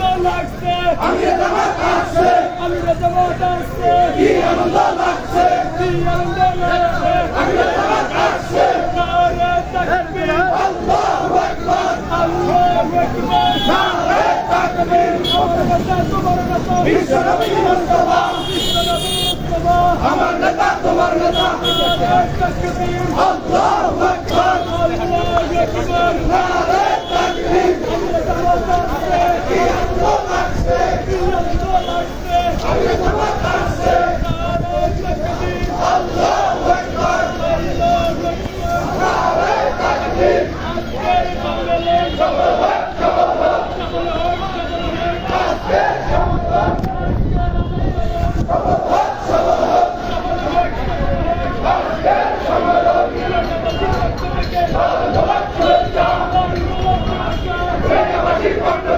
লাগছে আমিরা জামাত আসছে কি আনন্দ লাগছে কি আনন্দ লাগছে আমিরা জামাত আসছে নারে তাকবীর আল্লাহু আকবার আল্লাহু আকবার নারে তাকবীর আমার কথা তোমার কথা বিশ্বনবী মুস্তাফা আমার নেতা তোমার নেতা। তাকবীর আল্লাহু আকবার Keep on the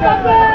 সফল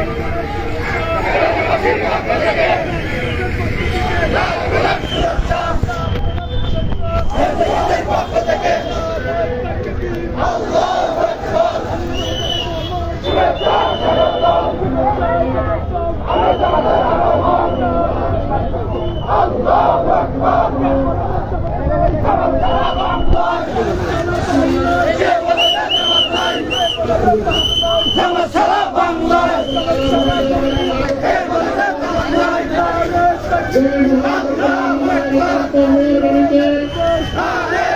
হোক জামাত